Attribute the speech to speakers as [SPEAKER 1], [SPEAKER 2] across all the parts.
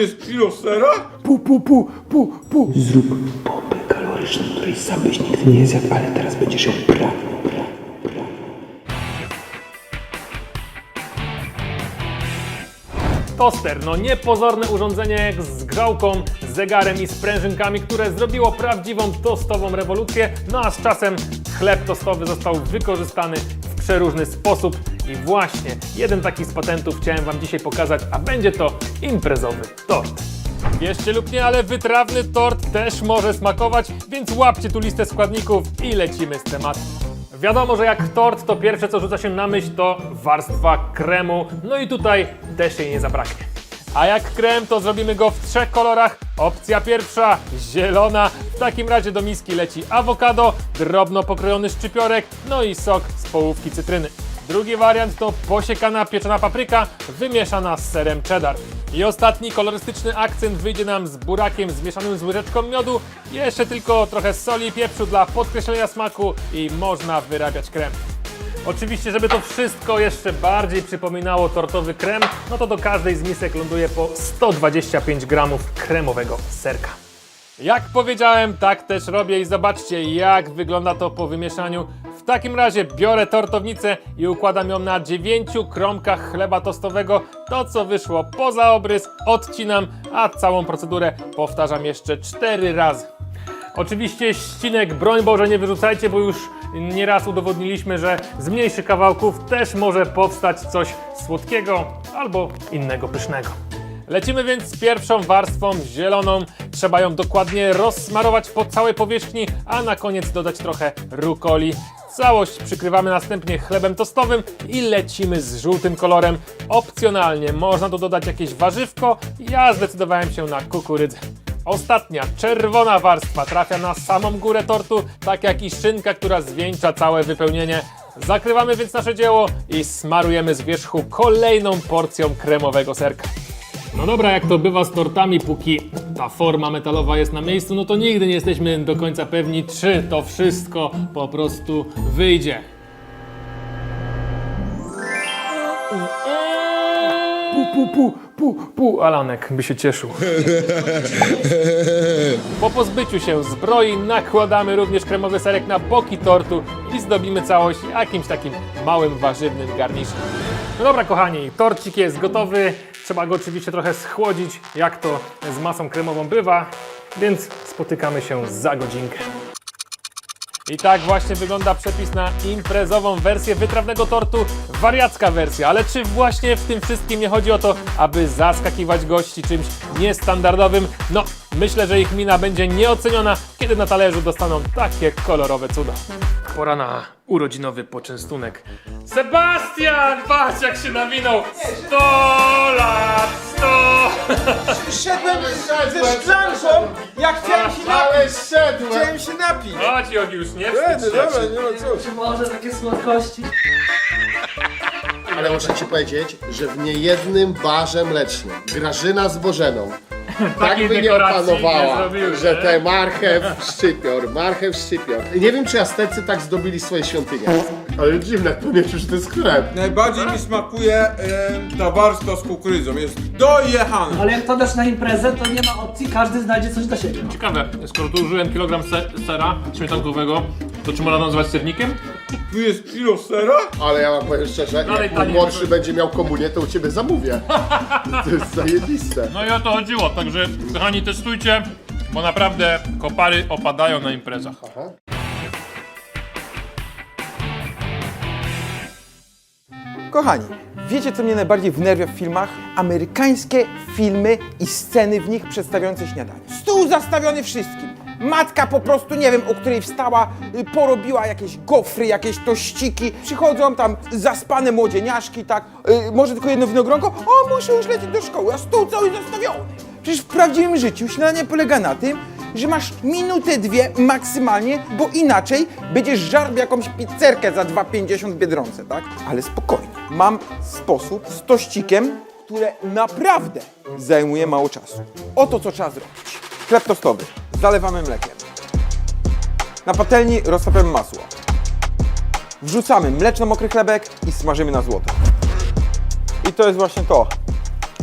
[SPEAKER 1] Jest kilo sera?
[SPEAKER 2] Pu, pu, pu, pu, pu.
[SPEAKER 3] Zrób bombę kaloryczną, której sam byś nigdy nie zjadł, ale teraz będziesz ją pragnął.
[SPEAKER 4] Toster, no niepozorne urządzenie z grzałką, z zegarem i sprężynkami, które zrobiło prawdziwą tostową rewolucję, no a z czasem chleb tostowy został wykorzystany w przeróżny sposób i właśnie jeden taki z patentów chciałem Wam dzisiaj pokazać, a będzie to imprezowy tort. Wierzcie lub nie, ale wytrawny tort też może smakować, więc łapcie tu listę składników i lecimy z tematem. Wiadomo, że jak tort, to pierwsze co rzuca się na myśl to warstwa kremu, no i tutaj też jej nie zabraknie. A jak krem, to zrobimy go w trzech kolorach. Opcja pierwsza, zielona. W takim razie do miski leci awokado, drobno pokrojony szczypiorek, no i sok z połówki cytryny. Drugi wariant to posiekana pieczona papryka, wymieszana z serem cheddar. I ostatni kolorystyczny akcent wyjdzie nam z burakiem zmieszanym z łyżeczką miodu. Jeszcze tylko trochę soli i pieprzu dla podkreślenia smaku i można wyrabiać krem. Oczywiście, żeby to wszystko jeszcze bardziej przypominało tortowy krem, no to do każdej z misek ląduje po 125 gramów kremowego serka. Jak powiedziałem, tak też robię i zobaczcie jak wygląda to po wymieszaniu. W takim razie biorę tortownicę i układam ją na dziewięciu kromkach chleba tostowego. To co wyszło poza obrys odcinam, a całą procedurę powtarzam jeszcze cztery razy. Oczywiście ścinek, broń Boże, nie wyrzucajcie, bo już nieraz udowodniliśmy, że z mniejszych kawałków też może powstać coś słodkiego albo innego pysznego. Lecimy więc z pierwszą warstwą zieloną. Trzeba ją dokładnie rozsmarować po całej powierzchni, a na koniec dodać trochę rukoli. Całość przykrywamy następnie chlebem tostowym i lecimy z żółtym kolorem. Opcjonalnie można tu dodać jakieś warzywko. Ja zdecydowałem się na kukurydzę. Ostatnia, czerwona warstwa trafia na samą górę tortu, tak jak i szynka, która zwieńcza całe wypełnienie. Zakrywamy więc nasze dzieło i smarujemy z wierzchu kolejną porcją kremowego serka. No dobra, jak to bywa z tortami, póki ta forma metalowa jest na miejscu, no to nigdy nie jesteśmy do końca pewni, czy to wszystko po prostu wyjdzie.
[SPEAKER 2] Pu, pu, pu, pu, pu.
[SPEAKER 4] Alanek by się cieszył. Po pozbyciu się zbroi nakładamy również kremowy serek na boki tortu i zdobimy całość jakimś takim małym warzywnym garniszem. No dobra kochani, torcik jest gotowy. Trzeba go oczywiście trochę schłodzić, jak to z masą kremową bywa, więc spotykamy się za godzinkę. I tak właśnie wygląda przepis na imprezową wersję wytrawnego tortu, wariacka wersja. Ale czy właśnie w tym wszystkim nie chodzi o to, aby zaskakiwać gości czymś niestandardowym? No, myślę, że ich mina będzie nieoceniona, kiedy na talerzu dostaną takie kolorowe cuda. Pora na urodzinowy poczęstunek. Sebastian! Patrz jak się nawinął! 100 lat! 100!
[SPEAKER 2] Szedłem ze szklanką, jak chciałem się napić. Chciałem się napić.
[SPEAKER 4] Chodź Jogi, już nie wstydź
[SPEAKER 2] dobra,
[SPEAKER 4] się.
[SPEAKER 2] nie ma co.
[SPEAKER 5] Czy może takie słodkości?
[SPEAKER 6] Ale muszę ci powiedzieć, że w niejednym barze mlecznym Grażyna z Bożeną tak
[SPEAKER 4] Takiej
[SPEAKER 6] by nie
[SPEAKER 4] dekoracji nie
[SPEAKER 6] opanowała,
[SPEAKER 4] zrobiły,
[SPEAKER 6] że
[SPEAKER 4] nie?
[SPEAKER 6] te marchew, szczypior, marchew, szczypior. Nie wiem, czy Aztecy tak zdobili swoje świątynie. Ale dziwne, to nie wiem, że to jest chleb.
[SPEAKER 1] Najbardziej mi smakuje e, ta warstwa z kukurydzą. Jest dojechana.
[SPEAKER 5] Ale jak to dasz na imprezę, to nie ma opcji, każdy znajdzie coś dla siebie.
[SPEAKER 4] Ciekawe, skoro tu użyłem kilogram se sera śmietankowego, to czy można nazwać sernikiem?
[SPEAKER 1] Tu jest kilo sera?
[SPEAKER 6] Ale ja wam powiem szczerze,
[SPEAKER 4] Dalej
[SPEAKER 6] jak mój młodszy będzie miał komunię, to u ciebie zamówię. To jest zajebiste.
[SPEAKER 4] No i o to chodziło, także kochani testujcie, bo naprawdę kopary opadają na imprezach.
[SPEAKER 2] Kochani, wiecie co mnie najbardziej wnerwia w filmach? Amerykańskie filmy i sceny w nich przedstawiające śniadanie. Stół zastawiony wszystkim. Matka po prostu, nie wiem, o której wstała, y, porobiła jakieś gofry, jakieś tościki. Przychodzą tam zaspane młodzieniaszki, tak, y, może tylko jedno winogronko. O, muszę już lecieć do szkoły, a stół cały zastawiony. Przecież w prawdziwym życiu śniadanie polega na tym, że masz minutę, dwie maksymalnie, bo inaczej będziesz żarł jakąś pizzerkę za 2,50 w Biedronce, tak? Ale spokojnie. Mam sposób z tościkiem, które naprawdę zajmuje mało czasu. Oto co trzeba zrobić. Chleb tostowy. Zalewamy mlekiem. Na patelni roztapiamy masło. Wrzucamy mleczno-mokry chlebek i smażymy na złoto. I to jest właśnie to.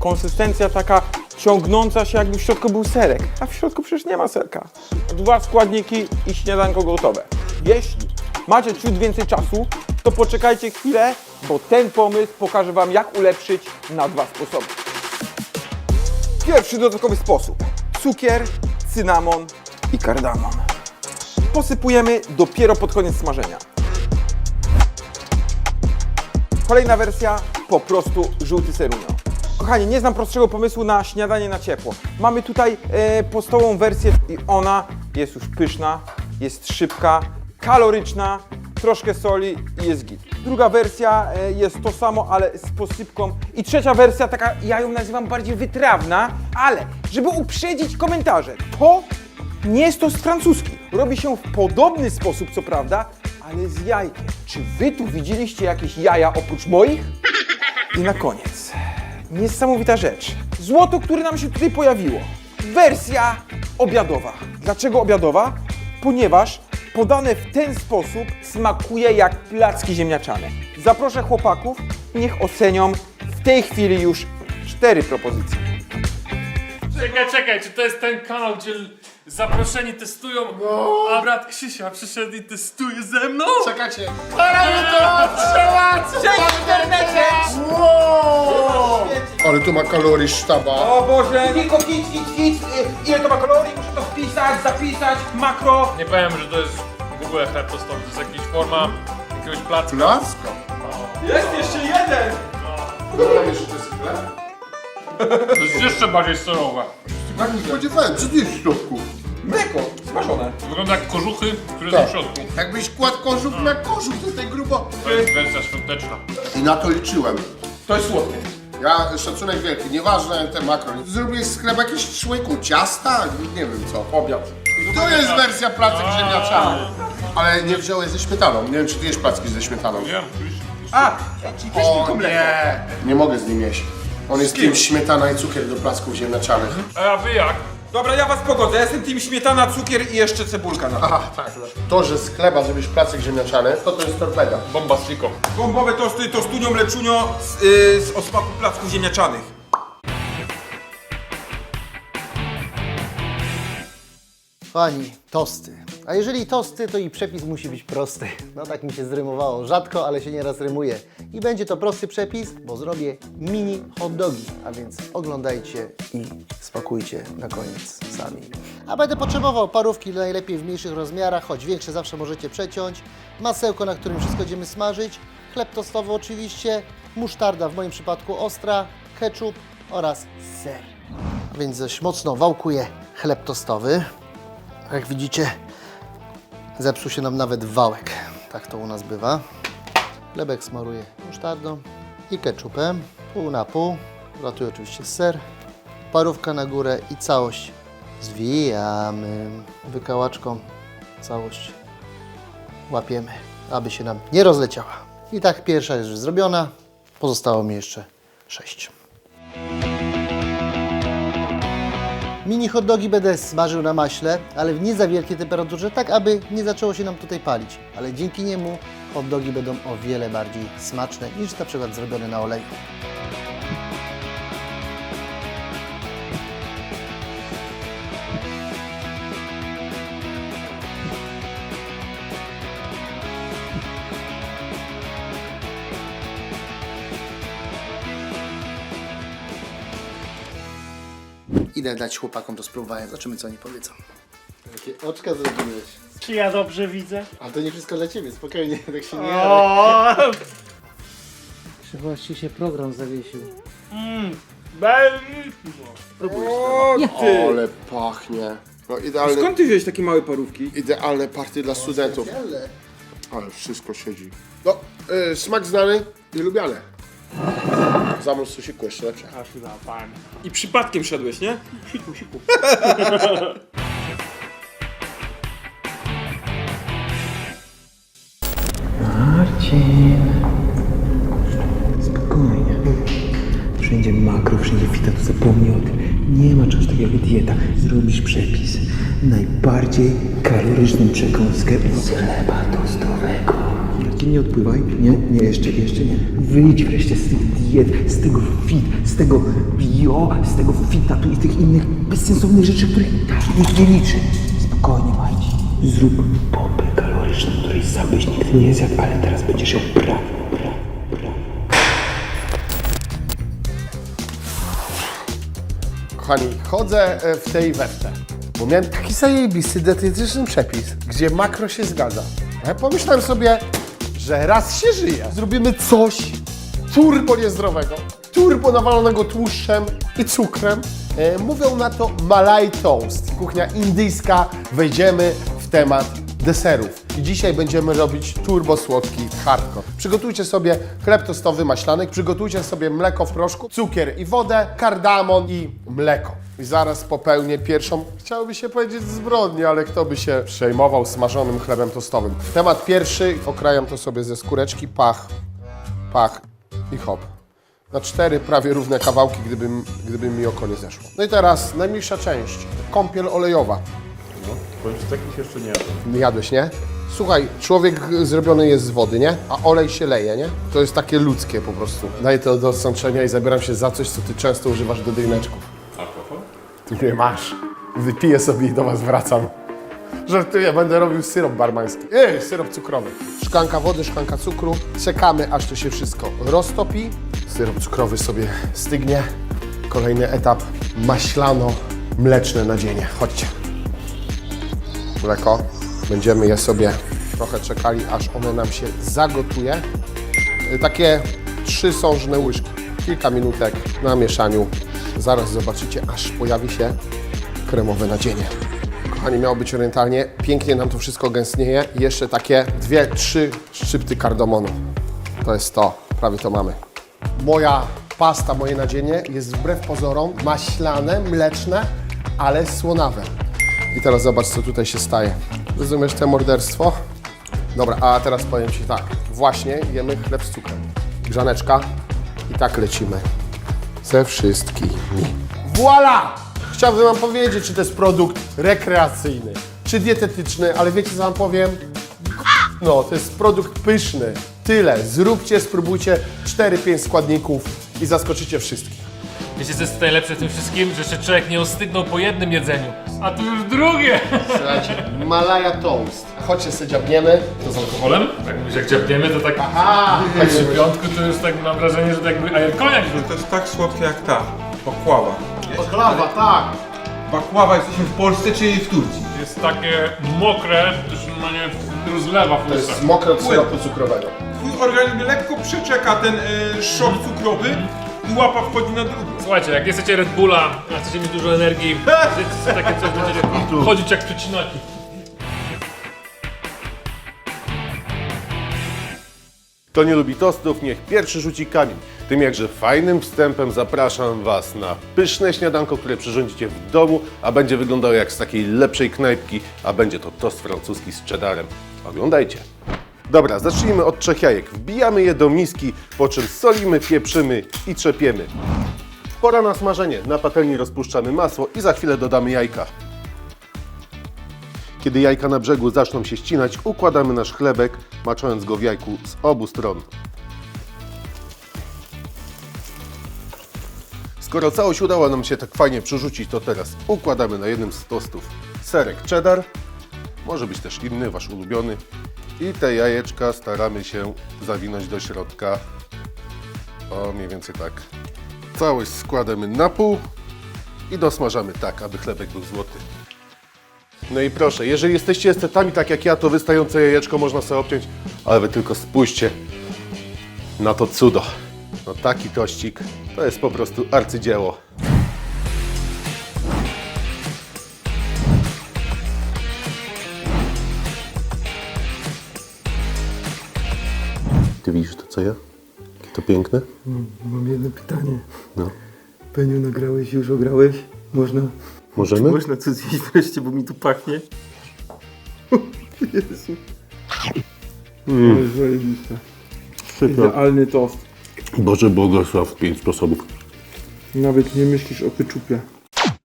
[SPEAKER 2] Konsystencja taka ciągnąca się jakby w środku był serek, a w środku przecież nie ma serka. Dwa składniki i śniadanko gotowe. Jeśli macie ciut więcej czasu, to poczekajcie chwilę, bo ten pomysł pokaże Wam jak ulepszyć na dwa sposoby. Pierwszy dodatkowy sposób. Cukier, cynamon i kardamon. Posypujemy dopiero pod koniec smażenia. Kolejna wersja, po prostu żółty serunio. Kochani, nie znam prostszego pomysłu na śniadanie na ciepło. Mamy tutaj e, podstawową wersję i ona jest już pyszna, jest szybka, kaloryczna, troszkę soli i jest git. Druga wersja e, jest to samo, ale z posypką. I trzecia wersja, taka ja ją nazywam bardziej wytrawna, ale żeby uprzedzić komentarze, to nie jest to z francuski. Robi się w podobny sposób, co prawda, ale z jajkiem. Czy wy tu widzieliście jakieś jaja oprócz moich? I na koniec, niesamowita rzecz. Złoto, które nam się tutaj pojawiło. Wersja obiadowa. Dlaczego obiadowa? Ponieważ podane w ten sposób smakuje jak placki ziemniaczane. Zaproszę chłopaków, niech ocenią w tej chwili już cztery propozycje.
[SPEAKER 4] Czekaj, czekaj, czy to jest ten kanał, gdzie zaproszeni testują, a brat Krzysia przyszedł i testuje ze mną?
[SPEAKER 6] Czekajcie. Ale to przeład!
[SPEAKER 2] Cześć w internecie!
[SPEAKER 6] Ale tu ma kalorii sztaba.
[SPEAKER 2] O Boże, tylko kit, kit, kit. Y, Ile to ma kalorii? Wpisać, zapisać, makro.
[SPEAKER 4] Nie powiem, że to jest w ogóle chleb tostowy, to jest jakaś forma jakiegoś placka.
[SPEAKER 6] Placka.
[SPEAKER 2] Jest jeszcze jeden.
[SPEAKER 6] Że to jest chleb?
[SPEAKER 4] To jest jeszcze bardziej serowe.
[SPEAKER 6] Tak nie spodziewałem, co tu jest w środku?
[SPEAKER 2] Mleko, smażone.
[SPEAKER 4] Wygląda jak kożuchy, które
[SPEAKER 6] Tak.
[SPEAKER 4] są w środku.
[SPEAKER 6] Jakbyś kładł kożuch na kożuch, to jest tak grubo.
[SPEAKER 4] To jest wersja świąteczna.
[SPEAKER 6] I na to liczyłem.
[SPEAKER 2] To jest słodkie.
[SPEAKER 6] Ja szacunek wielki, nieważne te makro. Zrobiłeś z chleba jakieś człowieku ciasta? Nie wiem co.
[SPEAKER 2] Obiad.
[SPEAKER 6] To jest wersja placek ziemniaczany. Ale nie wziąłeś ze śmietaną. Nie wiem, czy ty jesz placki ze śmietaną.
[SPEAKER 4] Wiem, oczywiście.
[SPEAKER 2] A, czyli też tylko mleko.
[SPEAKER 6] nie. Nie mogę z nim jeść. On jest
[SPEAKER 2] kim?
[SPEAKER 6] tym śmietana i cukier do placków ziemniaczanych.
[SPEAKER 4] A wy jak?
[SPEAKER 2] Dobra, ja was pogodzę. Ja jestem team śmietana, cukier i jeszcze cebulka na to.
[SPEAKER 6] Aha, tak. To, że z chleba zrobisz placek ziemniaczany, to to jest torpeda.
[SPEAKER 4] Bomba sliko.
[SPEAKER 2] Bombowe tosty, tostunio, mleczunio z, y, z osmaku placków ziemniaczanych.
[SPEAKER 7] Kochani, tosty. A jeżeli tosty, to i przepis musi być prosty. No tak mi się zrymowało. Rzadko, ale się nieraz rymuje. I będzie to prosty przepis, bo zrobię mini hot dogi. A więc oglądajcie i spakujcie na koniec sami. A będę potrzebował parówki najlepiej w mniejszych rozmiarach, choć większe zawsze możecie przeciąć. Masełko, na którym wszystko będziemy smażyć. Chleb tostowy oczywiście. Musztarda, w moim przypadku ostra. Ketchup oraz ser. A więc dość mocno wałkuję chleb tostowy. Jak widzicie, zepsuł się nam nawet wałek. Tak to u nas bywa. Chlebek smaruję musztardą i ketchupem. Pół na pół. Ratuję oczywiście ser. Parówka na górę i całość zwijamy. Wykałaczką całość łapiemy, aby się nam nie rozleciała. I tak pierwsza jest już zrobiona. Pozostało mi jeszcze sześć. Mini hot dogi będę smażył na maśle, ale w nie za wielkiej temperaturze, tak aby nie zaczęło się nam tutaj palić. Ale dzięki niemu hot dogi będą o wiele bardziej smaczne niż na przykład zrobione na oleju. Idę dać chłopakom do spróbowania, zobaczymy co oni powiedzą. Jakie oczka zrobiłeś.
[SPEAKER 5] Czy ja dobrze widzę?
[SPEAKER 7] Ale to nie wszystko dla Ciebie, spokojnie, tak się nie
[SPEAKER 5] O!
[SPEAKER 7] Chyba Ci się program zawiesił.
[SPEAKER 2] O ty!
[SPEAKER 6] Ale pachnie. No idealne,
[SPEAKER 2] Skąd ty wziąłeś takie małe parówki?
[SPEAKER 6] idealne partie dla studentów. Ale wszystko siedzi. No, y, smak znany i lubiany. Zamąż sosiku jeszcze lepsze.
[SPEAKER 2] I przypadkiem szedłeś, nie?
[SPEAKER 3] Marcin. Spokojnie. Wszędzie makro, wszędzie fita, to zapomnij o tym. Nie ma czegoś takiego jak dieta. Zrobisz przepis. Najbardziej kaloryczną przekąskę z chleba tostowego. Nie odpływaj. Nie, nie, jeszcze, jeszcze nie. Wyjdź wreszcie z tych diet, z tego fit, z tego bio, z tego fita tu i tych innych bezsensownych rzeczy, których tak nikt nie liczy. Spokojnie, Marcin. Zrób bombę kaloryczną, której sam nigdy nie zjadł, ale teraz będziesz ją brał.
[SPEAKER 6] Kochani, chodzę e, w tej wewte, bo miałem taki zajebisty dietetyczny przepis, gdzie makro się zgadza. Ja pomyślałem sobie, że raz się żyje, zrobimy coś turbo niezdrowego, turbo nawalonego tłuszczem i cukrem. E, mówią na to Malai Toast, kuchnia indyjska. Wejdziemy w temat deserów. I dzisiaj będziemy robić turbo słodki hardcore. Przygotujcie sobie chleb tostowy maślanek, przygotujcie sobie mleko w proszku, cukier i wodę, kardamon i mleko. I zaraz popełnię pierwszą, chciałoby się powiedzieć zbrodnię, ale kto by się przejmował smażonym chlebem tostowym. Temat pierwszy, okrajam to sobie ze skóreczki, pach, pach i hop. Na cztery prawie równe kawałki, gdyby, gdyby mi oko nie zeszło. No i teraz najmniejsza część, kąpiel olejowa.
[SPEAKER 1] Bądź takich jeszcze nie jadłem.
[SPEAKER 6] Jadłeś, nie? Słuchaj, człowiek zrobiony jest z wody, nie? A olej się leje, nie? To jest takie ludzkie po prostu. Daję to do sączenia i zabieram się za coś, co ty często używasz do drineczków.
[SPEAKER 1] Alkohol?
[SPEAKER 6] Ty nie masz. Wypiję sobie i do was wracam. Żartuję, będę robił syrop barmański. Ej, syrop cukrowy. Szklanka wody, szklanka cukru. Czekamy, aż to się wszystko roztopi. Syrop cukrowy sobie stygnie. Kolejny etap maślano-mleczne nadzienie. Chodźcie. Mleko. Będziemy je sobie trochę czekali, aż ono nam się zagotuje. Takie trzy sążne łyżki. Kilka minutek na mieszaniu. Zaraz zobaczycie, aż pojawi się kremowe nadzienie. Kochani, miało być orientalnie. Pięknie nam to wszystko gęstnieje. Jeszcze takie dwie, trzy szczypty kardamonu. To jest to. Prawie to mamy. Moja pasta, moje nadzienie jest wbrew pozorom maślane, mleczne, ale słonawe. I teraz zobacz, co tutaj się staje. Rozumiesz te morderstwo? Dobra, a teraz powiem Ci tak. Właśnie jemy chleb z cukrem. Grzaneczka i tak lecimy. Ze wszystkimi. Voila! Chciałbym Wam powiedzieć, czy to jest produkt rekreacyjny, czy dietetyczny, ale wiecie co Wam powiem? No, to jest produkt pyszny. Tyle. Zróbcie, spróbujcie 4-5 składników i zaskoczycie wszystkich.
[SPEAKER 4] Wiecie co jest tutaj lepsze w tym wszystkim? Że jeszcze człowiek nie ostygnął po jednym jedzeniu. A tu już drugie!
[SPEAKER 6] Słuchajcie, Malaya Toast. Chodźcie sobie dziabniemy.
[SPEAKER 4] To z alkoholem? Tak mówisz, jak dziabniemy, to tak...
[SPEAKER 6] Aha!
[SPEAKER 4] A przy piątku to już tak mam wrażenie, że tak jakby ajerkoniak był.
[SPEAKER 1] To jest tak słodkie jak ta. Bakława.
[SPEAKER 6] Baklawa, tak.
[SPEAKER 1] Bakława jesteśmy w Polsce czy w Turcji?
[SPEAKER 4] Jest takie mokre, to się normalnie rozlewa w
[SPEAKER 6] To jest
[SPEAKER 4] ustach.
[SPEAKER 6] mokre od syropu cukrowego.
[SPEAKER 1] Twój organizm lekko przeczeka ten y, szok cukrowy i łapa wchodzi na drugi.
[SPEAKER 4] Słuchajcie, jak jesteście Red Bulla, a chcecie mieć dużo energii, sobie takie coś, będziecie chodzić jak przecinaki.
[SPEAKER 8] Kto nie lubi tostów, niech pierwszy rzuci kamień. Tym jakże fajnym wstępem zapraszam Was na pyszne śniadanko, które przyrządzicie w domu, a będzie wyglądało jak z takiej lepszej knajpki, a będzie to tost francuski z cheddarem. Oglądajcie. Dobra, zacznijmy od trzech jajek. Wbijamy je do miski, po czym solimy, pieprzymy i trzepiemy. Pora na smażenie. Na patelni rozpuszczamy masło i za chwilę dodamy jajka. Kiedy jajka na brzegu zaczną się ścinać, układamy nasz chlebek, maczając go w jajku z obu stron. Skoro całość udało nam się tak fajnie przerzucić, to teraz układamy na jednym z tostów serek cheddar, może być też inny, wasz ulubiony. I te jajeczka staramy się zawinąć do środka. O, mniej więcej tak. Całość składamy na pół i dosmażamy tak, aby chlebek był złoty. No i proszę, jeżeli jesteście estetami tak jak ja, to wystające jajeczko można sobie obciąć, ale wy tylko spójrzcie na to cudo. No taki tościk to jest po prostu arcydzieło. Ty widzisz to co ja? Jakie to piękne?
[SPEAKER 3] Mam jedno pytanie.
[SPEAKER 8] No.
[SPEAKER 3] Peniu, nagrałeś już, ograłeś? Można?
[SPEAKER 8] Możemy?
[SPEAKER 3] Można coś zjeść wreszcie, bo mi tu pachnie. Jezu. Mm. Zajebiste. Idealny tost.
[SPEAKER 8] Boże błogosław, pięć sposobów.
[SPEAKER 3] Nawet nie myślisz o keczupie.